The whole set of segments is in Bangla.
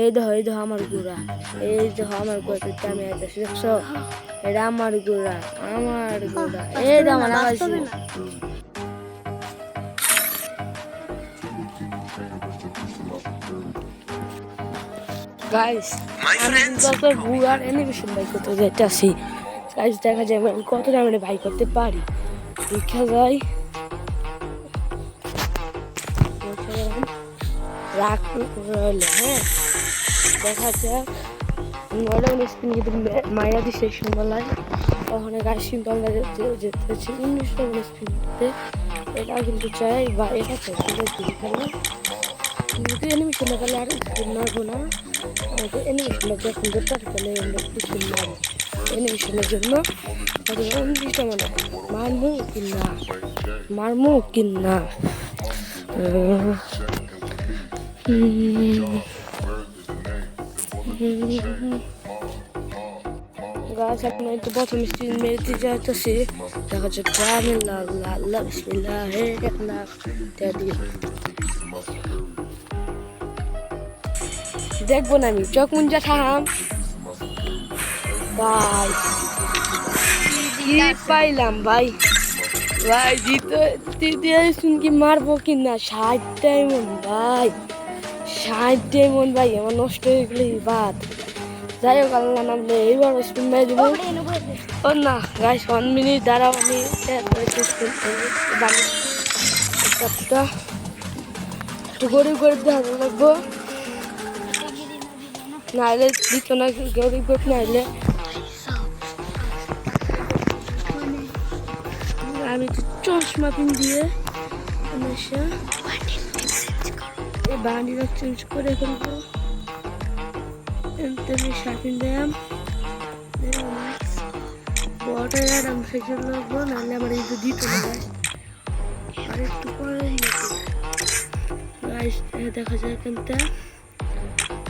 এই দেখো এই দেখো আমার গুড়া। এই দেখো আমার তুই আমি এটা আমার গুড়া আমার গুড়া। এই আমার আওয়াজ গাইস আমি কত গুড়ার অ্যানিমেশন বাই করতে গাইস দেখা যায় আমি কত দামে ভাই করতে পারি। দেখা যায় রাখ রইল হ্যাঁ? দেখা যাক। নয়ডাউন স্পিন কিন্তু মাইরা দিছে সন্ধ্যাবেলায় ওখানে গাছ কিন্তু আমরা যেতে- যেতেছি উনিশ করতে এটা কিন্তু চাই, বা এটা চাই দিই কেন কিন্তু অ্যানিমেশন লাগালে আর স্পিন মারবো না। আমাদের অ্যানিমেশনটা যখন দরকার তাহলে আমরা স্পিন মারবো। অ্যানিমেশনের জন্য উনিশটা মানে মারমু কি না? মারমু কি গাছ এখন একটু প্রথম স্ক্রিন মেরেতে যাইতেছি। দেখা যাচ্ছে গ্রামের লাল লাল লাল বিসমিল্লাহ, হে লাল দিয়ে দেখব না আমি, চোখ মুঞ্জা থাম। ভাই, কি পাইলাম ভাই? ভাই, জিতো তৃতীয় স্পিন কি মারবো কি না? ষাট ডায়মন্ড ভাই। ষাট ডায়মন্ড ভাই আমার নষ্ট হয়ে গেলে বাদ। যাই হোক আল্লাহ নামলে এইবার স্পিন মেরে দিব। ও না গাইস ওয়ান মিনিট দাঁড়াও আমি একটা গরিব গরিব দেখা লাগবো নাহলে দিত না গরিব গরিব নাহলে আমি তো চশমা পিন দিয়ে এই বান্ডিটা চেঞ্জ করে ফেলব এমনি শাপিং দিলাম বড়টা এলাম সেই জন্য লাগবো, নাহলে আমার এই। আর একটু গাইস দেখা যায় কিন্তু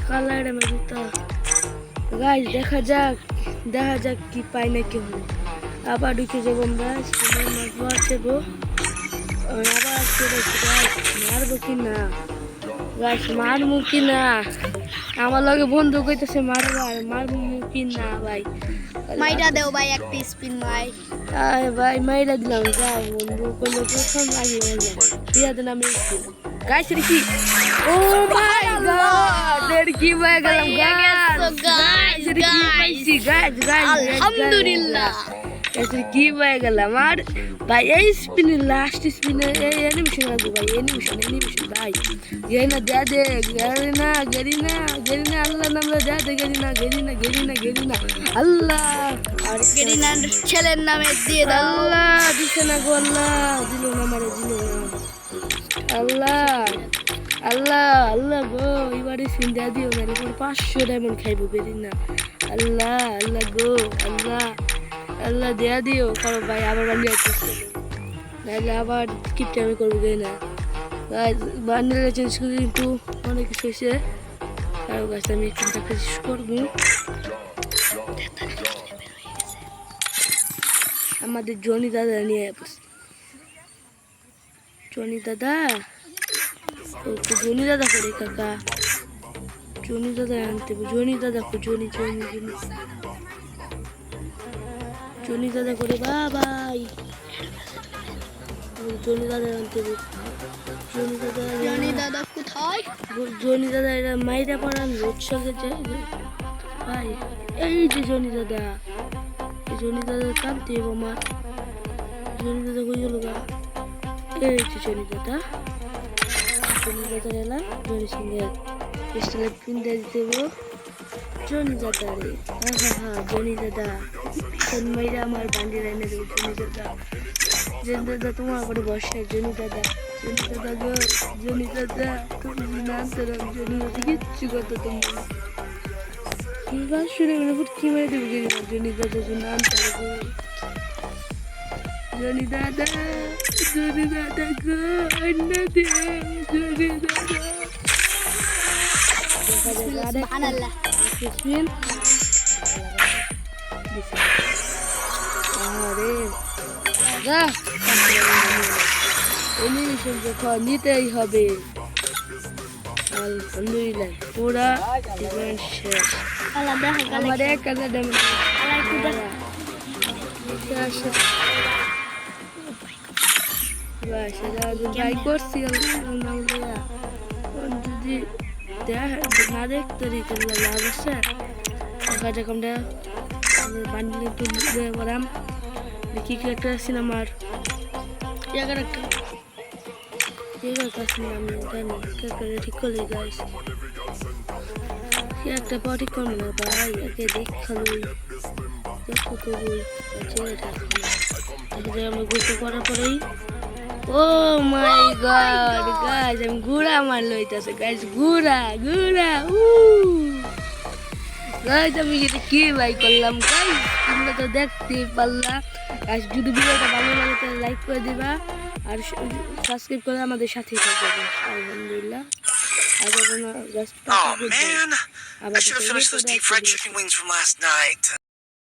কালার আমার জুতা গাইস দেখা যাক। দেখা যাক কি পাই না কি আবার ঢুকে যাব আমরা স্কুলের মারবো যাব আবার মারবো কি না? গাছ মারবো কি না? আমার লগে বন্ধু কইতেছে মারবো আর মারবো কি না ভাই? মাইটা দেও ভাই এক পিস পিন মাই আয় ভাই মাইরা দিলাম যা বন্ধু কইলো প্রথম আগে মাইরা দিয়া দিন আমি গাছ রে কি? ও মাই গড এর কি হয়ে গেলাম গাছ guys, গাছ গাছ আলহামদুলিল্লাহ। কি হয়ে গেলাম। আর ভাই এই স্পিনে লাস্ট স্পিনে এই অ্যানিমেশন লাগবে ভাই অ্যানিমেশন অ্যানিমেশন ভাই। গেরি না দে দে গেরি না গেরি না গেরি না আল্লাহ নামে দে দে গেরি না গেরি না গেরি না গেরি না আল্লাহ। আর গেরিনার ছেলের নামে দিয়ে দাও। আল্লাহ দিছে না গো আল্লাহ দিল না মারে দিল না। আল্লাহ আল্লাহ আল্লাহ গো এবারে সিন্ধা দিও না এরকম পাঁচশো ডায়মন্ড খাইবো বেরি না। আল্লাহ আল্লাহ গো আল্লাহ। আল্লাহ দেয়া দিও, কারও ভাই, আবার আসতে নাহলে আবার কিপটা আমি করব গে না। বান্ডেলে চেঞ্জ করে কিন্তু অনেক কিছু হয়েছে। কারও কাছে আমি শেষ করব। আমাদের জনি দাদা নিয়ে জনি দাদা? ও জনি দাদা করে, কাকা। জনি দাদা আনতে। জনি দাদা জনি জনি জনি। জনি দাদা করে বাবাই। জনি দাদা আনতে। জনি দাদা জনি দাদা কোথায়? জনি দাদা এরা মাইরা পড়ান রোজ সঙ্গে ভাই এই যে জনি দাদা। এই জনি দাদা কাঁদতে হবে আমার। জনি দাদা কই গেল গা? এই যে জনি দাদা। জনি দাদা এলাম জনি সঙ্গে স্টাইলে দিয়ে দিতে জনি দাদা রে। হ্যাঁ হ্যাঁ হ্যাঁ জনি দাদা। কোন মাইরা আমার বান্ডি লাইনে দেবে জনি দাদা জনি দাদা তোমার উপরে বসে জনি দাদা জনি দাদা গো জনি দাদা তুমি নাম তোর জনি দাদা কিচ্ছু করতে তুমি। কি গাছ শুনে মনে হয় কি মেরে দেবে জনি দাদা যে নাম তোর গো জনি দাদা জনি দাদা গো অন্য দে জনি দাদা সুবহানাল্লাহ। নিতেই হবে। আলহামদুলিল্লাহ পুরা জীবন শেষ। আমার এক হাজার একটু দিয়ে কি একটা সিনেমার জায়গা রাখতে ঠিক আছে আমি জানি কে করে ঠিক করলি গাইস একটা পটি করব না ভাই একে দেখাল। দেখো থাকবে তারপরে আমরা গোসল করার পরেই ও মাই গড গাইস আমি গুড়া মার লইতেছে গাইস গুড়া গুড়া উ গাইস আমি যদি কি বাই করলাম গাইজ তোমরা তো দেখতে পারলাম আর যদি ভিডিওটা ভালো লাগে তাহলে লাইক করে দিবা আর সাবস্ক্রাইব করে আমাদের সাথেই থাকবে। আলহামদুলিল্লাহ Oh man, I should have finished those deep fried chicken wings from last night.